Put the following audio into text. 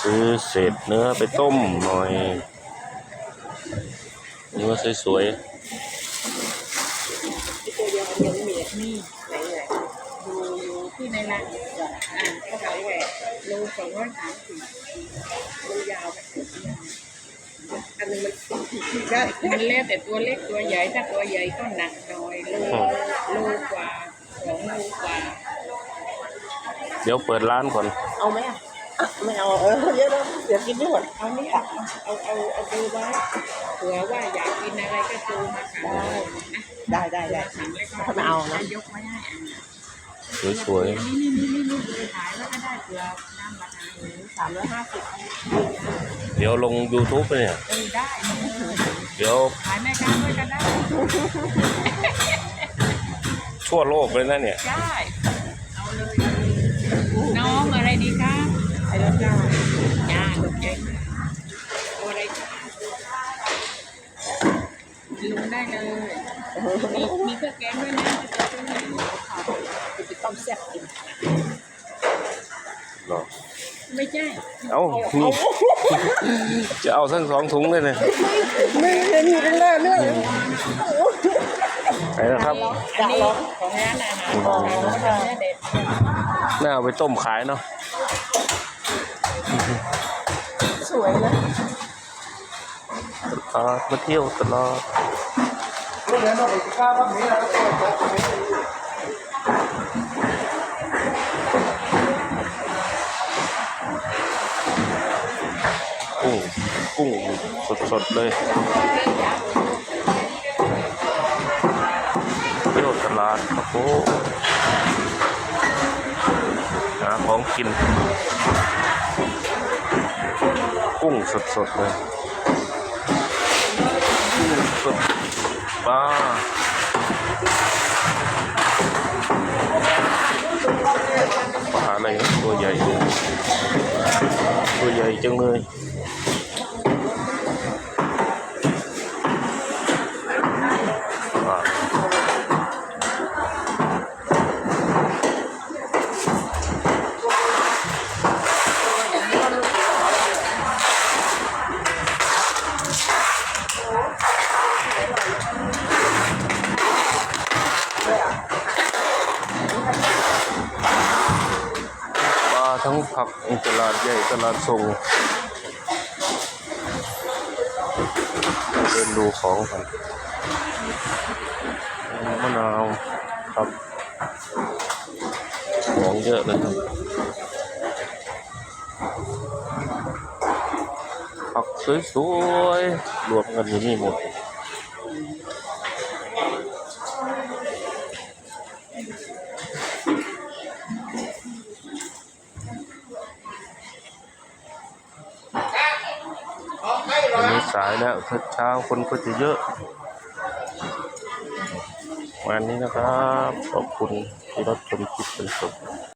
ซื้อเศษเนื้อไปต้มหน่อยเนื้อสวยที่ตัวเดียวยังมีนี่ไหนไหนดูอยู่ที่ในร้านอ่าเขาขายแหวนโลสองร้อยสามสิบโลยาวแบบอันนึงมันได้มันแล้วแต่ตัวเล็กตัวใหญ่ถ้าตัวใหญ่ก็หนักหน่อยโลโลกว่าสองโลกว่าๆเดี๋ยวเปิดร้านก่อน เอาไหมอะ ไม่เอาเออเยอะแล้วเดี๋ยวกินไม่หมดเอานี่อะเอาเอาเอาดูไว้เผื่อว่าอยากกินอะไรก็ดูมาขายได้ได้ได้สั่งเล็กน้ถ้าไม่เอานะยกไว้ให้อะสวยนี่นี่นี่นี่นี่ขายแล้วก็ได้เผื่อน้ำราคาสามร้อยห้าสิบเดี๋ยวลง YouTube ไปเนี่ยได้เดี๋ยวขายแม่ค้าด้วยก็ได้ ทั่วโลกเลยนะเนี่ยได้ ลุงได้เลยมีมีเครื่องแกงด้วยนะจะซื้อให้จะไปต้มแซ่บกินเหรอไม่ใช่เอ้านี่จะเอาทั้งสองถุงเลยเนี่ยไม่ไม่มีเป็นเลิศเนื้อไหนนะครับอันนี้ของร้านอาหารของร้านเนื้อเด็ดน่าเอาไปต้มขายเนาะสวยนะตลาดมาเที่ยวตลาด กุ้งกุ้งสดๆเลยเที่ยวตลาดครับโอ้หาของกิน กุ้งสดๆเลย กุ้งสด ปลาปลาอะไรนะตัวใหญ่ ตัวใหญ่จังเลย ทั้งผักตลาดใหญ่ตลาดส่งเดินดูของกันมะนาวครับของเยอะเลยครับผักสวยๆรวมกันอยู่นี่หมด สายแล้วเช้าคนก็จะเยอะ วันนี้นะครับ ขอบคุณที่รับชมคลิปเป็นสด